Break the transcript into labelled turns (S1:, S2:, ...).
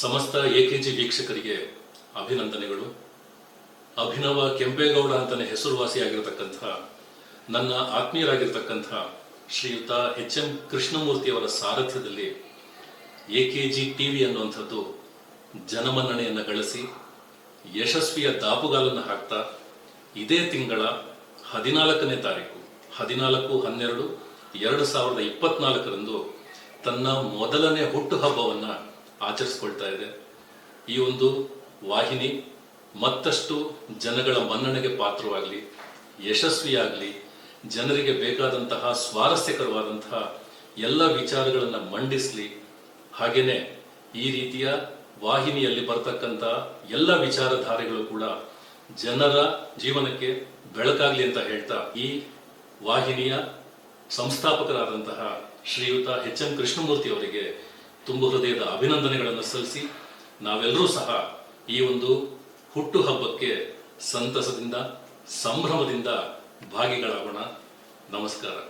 S1: ಸಮಸ್ತ ಎಕೆಜಿ ವೀಕ್ಷಕರಿಗೆ ಅಭಿನಂದನೆಗಳು. ಅಭಿನವ ಕೆಂಪೇಗೌಡ ಅಂತಲೇ ಹೆಸರುವಾಸಿಯಾಗಿರತಕ್ಕಂಥ, ನನ್ನ ಆತ್ಮೀಯರಾಗಿರ್ತಕ್ಕಂಥ ಶ್ರೀಯುತ ಎಚ್ ಎಂ ಕೃಷ್ಣಮೂರ್ತಿಯವರ ಸಾರಥ್ಯದಲ್ಲಿ ಎಕೆಜಿ ಟಿವಿ ಅನ್ನುವಂಥದ್ದು ಜನಮನ್ನಣೆಯನ್ನು ಗಳಿಸಿ, ಯಶಸ್ವಿಯ ದಾಪುಗಾಲನ್ನು ಹಾಕ್ತಾ, ಇದೇ ತಿಂಗಳ ಹದಿನಾಲ್ಕನೇ ತಾರೀಕು, ಹದಿನಾಲ್ಕು, ಹನ್ನೆರಡು, ಎರಡು ಸಾವಿರದ ಇಪ್ಪತ್ನಾಲ್ಕರಂದು ತನ್ನ ಮೊದಲನೇ ಹುಟ್ಟುಹಬ್ಬವನ್ನ ಆಚರಿಸ್ಕೊಳ್ತಾ ಇದೆ. ಈ ಒಂದು ವಾಹಿನಿ ಮತ್ತಷ್ಟು ಜನಗಳ ಮನ್ನಣೆಗೆ ಪಾತ್ರವಾಗಲಿ, ಯಶಸ್ವಿಯಾಗಲಿ, ಜನರಿಗೆ ಬೇಕಾದಂತಹ ಸ್ವಾರಸ್ಯಕರವಾದಂತಹ ಎಲ್ಲ ವಿಚಾರಗಳನ್ನು ಮಂಡಿಸಲಿ ಹಾಗೆಯೇ ಈ ರೀತಿಯ ವಾಹಿನಿಯಲ್ಲಿ ಬರ್ತಕ್ಕಂಥ ಎಲ್ಲ ವಿಚಾರಧಾರೆಗಳು ಕೂಡ ಜನರ ಜೀವನಕ್ಕೆ ಬೆಳಕಾಗ್ಲಿ ಅಂತ ಹೇಳ್ತಾ ಈ ವಾಹಿನಿಯ ಸಂಸ್ಥಾಪಕರಾದಂತಹ ಶ್ರೀಯುತ ಎಚ್ ಎಂ ಕೃಷ್ಣಮೂರ್ತಿ ಅವರಿಗೆ ತುಂಬು ಹೃದಯದ ಅಭಿನಂದನೆಗಳನ್ನು ಸಲ್ಲಿಸಿ ನಾವೆಲ್ಲರೂ ಸಹ ಈ ಒಂದು ಹುಟ್ಟುಹಬ್ಬಕ್ಕೆ ಸಂತಸದಿಂದ ಸಂಭ್ರಮದಿಂದ ಭಾಗಿಗಳಾಗೋಣ. ನಮಸ್ಕಾರ.